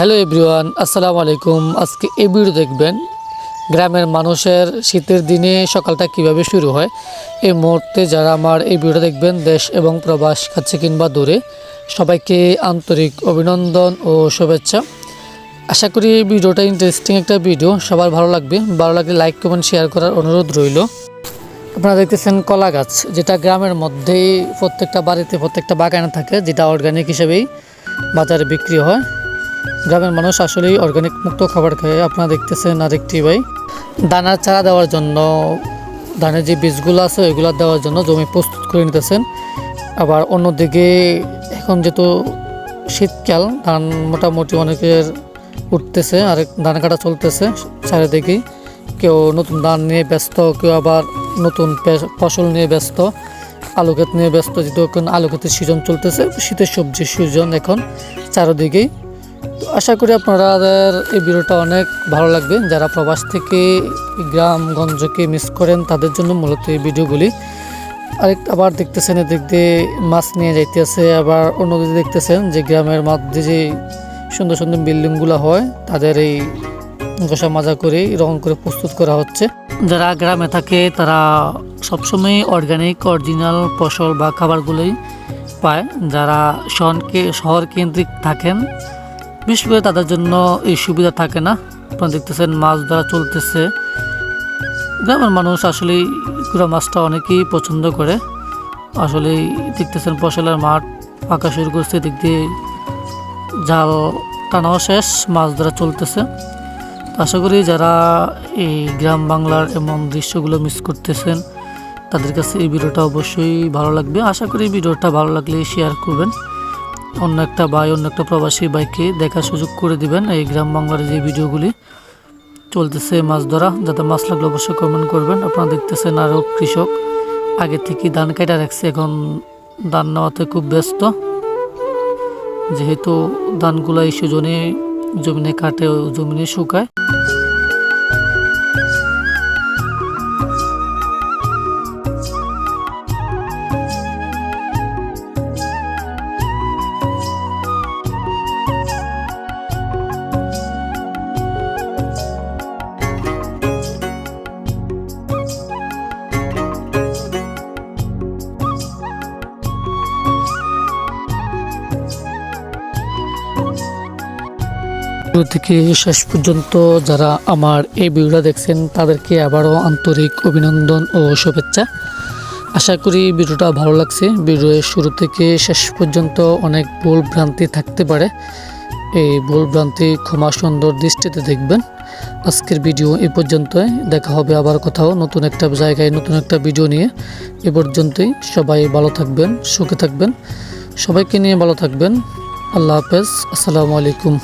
Hello everyone, আসসালামু আলাইকুম। আজকে এই ভিডিও দেখবেন গ্রামের মানুষের শীতের দিনে সকালটা কীভাবে শুরু হয়। এই মুহূর্তে যারা আমার এই ভিডিও দেখবেন, দেশ এবং প্রবাস কাছে কিংবা দূরে, সবাইকে আন্তরিক অভিনন্দন ও শুভেচ্ছা। আশা করি এই ভিডিওটা ইন্টারেস্টিং একটা ভিডিও, সবার ভালো লাগবে। ভালো লাগলে লাইক কমেন্ট শেয়ার করার অনুরোধ রইল। আপনারা দেখতেছেন কলা গাছ, যেটা গ্রামের মধ্যেই প্রত্যেকটা বাড়িতে, প্রত্যেকটা বাগানে থাকে, যেটা অর্গানিক হিসেবেই বাজারে বিক্রি হয়। গ্রামের মানুষ আসলেই অর্গানিক মুক্ত খাবার খায় আপনারা দেখতেছেন আরেকটি ভাই দানার চারা দেওয়ার জন্য, ধানের যে বীজগুলো আছে, ওইগুলো দেওয়ার জন্য জমি প্রস্তুত করে নিতেছেন। আবার অন্যদিকে, এখন যেহেতু শীতকাল, ধান মোটামুটি অনেকের উঠতেছে আর ধান কাটা চলতেছে চারিদিকেই। কেউ নতুন ধান নিয়ে ব্যস্ত, কেউ আবার নতুন ফসল নিয়ে ব্যস্ত, আলু ক্ষেত নিয়ে ব্যস্ত, যেহেতু এখন আলু ক্ষেতের সিজন চলতেছে, শীতের সবজির সিজন এখন চারিদিকেই। তো আশা করি আপনাদের এই ভিডিওটা অনেক ভালো লাগবে। যারা প্রবাস থেকে গ্রামগঞ্জকে মিস করেন, তাদের জন্য মূলত এই ভিডিওগুলি। আরেক আবার দেখতেছেন এদিক দিয়ে মাছ নিয়ে যাইতেছে, আবার অন্যদিকে দেখতেছেন যে গ্রামের মধ্যে যে সুন্দর সুন্দর বিল্ডিংগুলো হয়, তাদের এই ঘষা মাজা করে রং করে প্রস্তুত করা হচ্ছে। যারা গ্রামে থাকে, তারা সবসময় অর্গানিক অরিজিনাল ফসল বা খাবারগুলোই পায়। যারা শহরকে শহর কেন্দ্রিক থাকেন করে তাদের জন্য এই সুবিধা থাকে না। আপনারা দেখতেছেন মাছ ধরা চলতেছে। গ্রামের মানুষ আসলেই পুরো মাছটা অনেকেই পছন্দ করে। আসলেই দেখতেছেন ফসলের মাঠ ফাঁকা শুরু করছে দিক দিয়ে জাল টানাও শেষ, মাছ ধরা চলতেছে। আশা করি যারা এই গ্রাম বাংলার এমন দৃশ্যগুলো মিস করতেছেন, তাদের কাছে এই ভিডিওটা অবশ্যই ভালো লাগবে। আশা করি ভিডিওটা ভালো লাগলে শেয়ার করবেন। অন্য একটা ভাই, অন্য একটা প্রবাসী ভাইকে দেখার সুযোগ করে দিবেন এই গ্রাম বাংলার যে ভিডিওগুলি চলতেছে মাছ ধরা, যাতে মাছ লাগলে অবশ্যই কমেন্ট করবেন। আপনারা দেখতেছেন আরও কৃষক আগে থেকে ধান কাটা রাখছে, এখন ধান নেওয়াতে খুব ব্যস্ত। যেহেতু ধানগুলো এই সুজনে জমিনে কাটে জমিনে শুকায়। শুরু থেকে শেষ পর্যন্ত যারা আমার এই ভিডিওটা দেখছেন, তাদেরকে আবারও আন্তরিক অভিনন্দন ও শুভেচ্ছা। আশা করি ভিডিওটা ভালো লাগছে। ভিডিওর শুরু থেকে শেষ পর্যন্ত অনেক ভুল ভ্রান্তি থাকতে পারে। এই ভুল ভ্রান্তি ক্ষমা সুন্দর দৃষ্টিতে দেখবেন। আজকের ভিডিও এ পর্যন্তই। দেখা হবে আবার কোথাও নতুন একটা জায়গায় নতুন একটা ভিডিও নিয়ে। এ পর্যন্তই। সবাই ভালো থাকবেন, সুখে থাকবেন। সবাইকে নিয়ে ভালো থাকবেন। আল্লাহ হাফেজ। আসসালামু আলাইকুম।